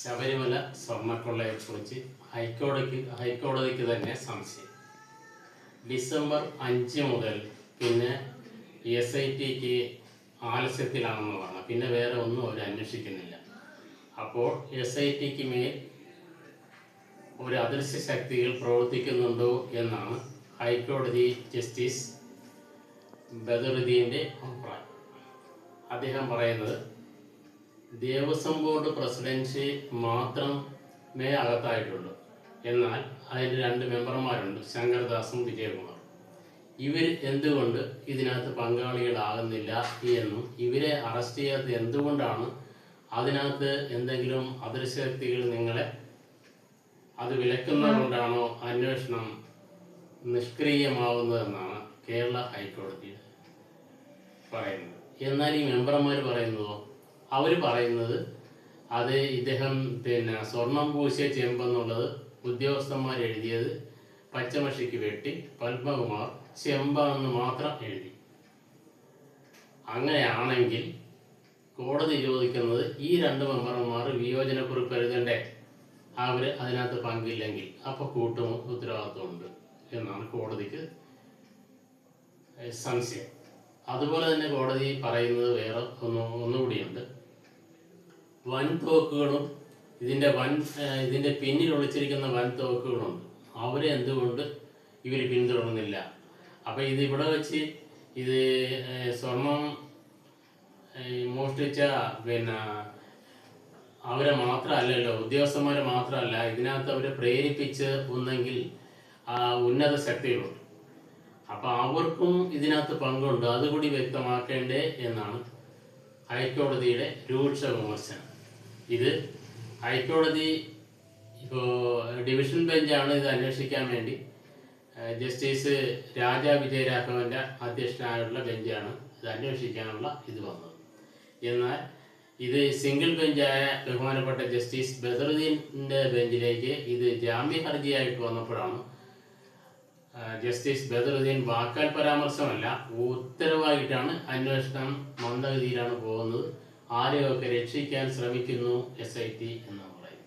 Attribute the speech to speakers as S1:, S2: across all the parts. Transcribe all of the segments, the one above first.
S1: ശബരിമല സ്വർണക്കൊള്ളയെക്കുറിച്ച് ഹൈക്കോടതിക്ക് ഹൈക്കോടതിക്ക് തന്നെ സംശയം. ഡിസംബർ അഞ്ച് മുതൽ പിന്നെ എസ് ഐ ടിക്ക് ആലസ്യത്തിലാണെന്ന് പറഞ്ഞു പിന്നെ വേറെ ഒന്നും അവർ അന്വേഷിക്കുന്നില്ല. അപ്പോൾ എസ് ഐ ടിക്ക് മേൽ ഒരു അദൃശ്യ ശക്തികൾ പ്രവർത്തിക്കുന്നുണ്ടോ എന്നാണ് ഹൈക്കോടതി ജസ്റ്റിസ് ബദറുദ്ദീന്റെ അഭിപ്രായം. അദ്ദേഹം പറയുന്നത് ദേവസ്വം ബോർഡ് പ്രസിഡൻസി മാത്രമേ അകത്തായിട്ടുള്ളൂ. എന്നാൽ അതിൽ രണ്ട് മെമ്പർമാരുണ്ട് ശങ്കർദാസും വിജയകുമാർ ഇവർ എന്തുകൊണ്ട് ഇതിനകത്ത് പങ്കാളികളാകുന്നില്ല എന്നും ഇവരെ അറസ്റ്റ് ചെയ്യാത്തത് എന്തുകൊണ്ടാണ് അതിനകത്ത് എന്തെങ്കിലും അദൃശ്യശക്തികൾ നിങ്ങളെ അത് വിലക്കുന്നതുകൊണ്ടാണോ അന്വേഷണം നിഷ്ക്രിയമാവുന്നതെന്നാണ് കേരള ഹൈക്കോടതി പറയുന്നത്. എന്നാൽ ഈ മെമ്പർമാർ പറയുന്നതോ അവർ പറയുന്നത് അത് ഇദ്ദേഹം പിന്നെ സ്വർണം പൂശിയ ചെമ്പെന്നുള്ളത് ഉദ്യോഗസ്ഥന്മാർ എഴുതിയത് പച്ചമഷിക്ക് വെട്ടി പത്മകുമാർ ചെമ്പ എന്ന് മാത്രം എഴുതി. അങ്ങനെയാണെങ്കിൽ കോടതി ചോദിക്കുന്നത് ഈ രണ്ട് മെമ്പർമാർ വിയോജനക്കുറിപ്പ് എഴുതണ്ടേ? അവർ അതിനകത്ത് പങ്കില്ലെങ്കിൽ അപ്പോൾ കൂട്ടും ഉത്തരവാദിത്വമുണ്ട് എന്നാണ് കോടതിക്ക് സംശയം. അതുപോലെ തന്നെ കോടതി പറയുന്നത് വേറെ ഒന്ന് ഒന്നുകൂടിയുണ്ട്. വൻ തോക്കുകളും ഇതിന്റെ വൻ ഇതിന്റെ പിന്നിൽ ഒളിച്ചിരിക്കുന്ന വൻതോക്കുകളുണ്ട് അവരെ എന്തുകൊണ്ട് ഇവർ പിന്തുടർന്നില്ല? അപ്പോൾ ഇത് ഇവിടെ വെച്ച് ഇത് സ്വർണം മോഷ്ടിച്ച പിന്നെ അവരെ മാത്രമല്ലല്ലോ ഉദ്യോഗസ്ഥന്മാരെ മാത്രമല്ല ഇതിനകത്ത് അവരെ പ്രേരിപ്പിച്ച് ഒന്നെങ്കിൽ ഉന്നത ശക്തികളുണ്ട്. അപ്പോൾ അവർക്കും ഇതിനകത്ത് പങ്കുണ്ട്. അതുകൂടി വ്യക്തമാക്കേണ്ടേ എന്നാണ് ഹൈക്കോടതിയുടെ രൂക്ഷ വിമർശനം. ഇത് ഹൈക്കോടതി ഡിവിഷൻ ബെഞ്ചാണ് ഇത് അന്വേഷിക്കാൻ വേണ്ടി. ജസ്റ്റിസ് രാജ വിജയരാഘവന്റെ അധ്യക്ഷനായുള്ള ബെഞ്ചാണ് ഇത് അന്വേഷിക്കാനുള്ള ഇത് വന്നത്. എന്നാൽ ഇത് സിംഗിൾ ബെഞ്ചായ ബഹുമാനപ്പെട്ട ജസ്റ്റിസ് ബദറുദ്ദീന്റെ ബെഞ്ചിലേക്ക് ഇത് ജാമ്യ ഹർജിയായിട്ട് വന്നപ്പോഴാണ് ജസ്റ്റിസ് ബദറുദ്ദീൻ വാക്കാൽ പരാമർശമല്ല ഉത്തരവായിട്ടാണ് അന്വേഷണം മന്ദഗതിയിലാണ് പോകുന്നത്. ആരെയൊക്കെ രക്ഷിക്കാൻ ശ്രമിക്കുന്നു? എസ് ഐ ടി എന്ന് പറയുന്നത്.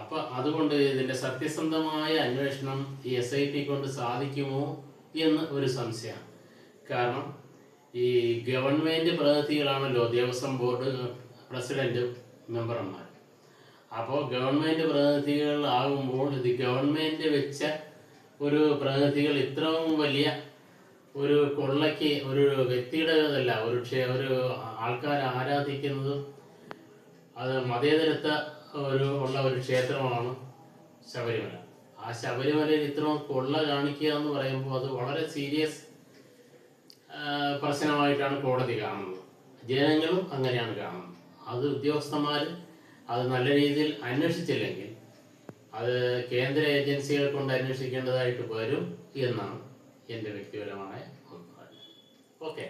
S1: അപ്പം അതുകൊണ്ട് ഇതിന്റെ സത്യസന്ധമായ അന്വേഷണം ഈ എസ് ഐ ടി കൊണ്ട് സാധിക്കുമോ എന്ന് ഒരു സംശയമാണ്. കാരണം ഈ ഗവൺമെന്റ് പ്രതിനിധികളാണല്ലോ ദേവസ്വം ബോർഡ് പ്രസിഡന്റ് മെമ്പർമാർ. അപ്പോൾ പ്രതിനിധികൾ ആകുമ്പോൾ ഇത് ഗവൺമെന്റ് വെച്ച ഒരു പ്രതിനിധികൾ ഇത്രയും വലിയ ഒരു കൊള്ളയ്ക്ക് ഒരു വ്യക്തിയുടേതല്ല ഒരു ഒരു ആൾക്കാർ ആരാധിക്കുന്നതും അത് മതേതരത്വ ഒരു ഉള്ള ഒരു ക്ഷേത്രമാണ് ശബരിമല. ആ ശബരിമലയിൽ ഇത്രയും കൊള്ള കാണിക്കുക എന്ന് പറയുമ്പോൾ അത് വളരെ സീരിയസ് പ്രശ്നമായിട്ടാണ് കോടതി കാണുന്നത്. ജനങ്ങളും അങ്ങനെയാണ് കാണുന്നത്. അത് ഉദ്യോഗസ്ഥന്മാർ അത് നല്ല രീതിയിൽ അന്വേഷിച്ചില്ലെങ്കിൽ അത് കേന്ദ്ര ഏജൻസികൾ കൊണ്ട് അന്വേഷിക്കേണ്ടതായിട്ട് വരും എന്നാണ് എൻ്റെ വ്യക്തിപരമായ അഭിപ്രായം ഓക്കെ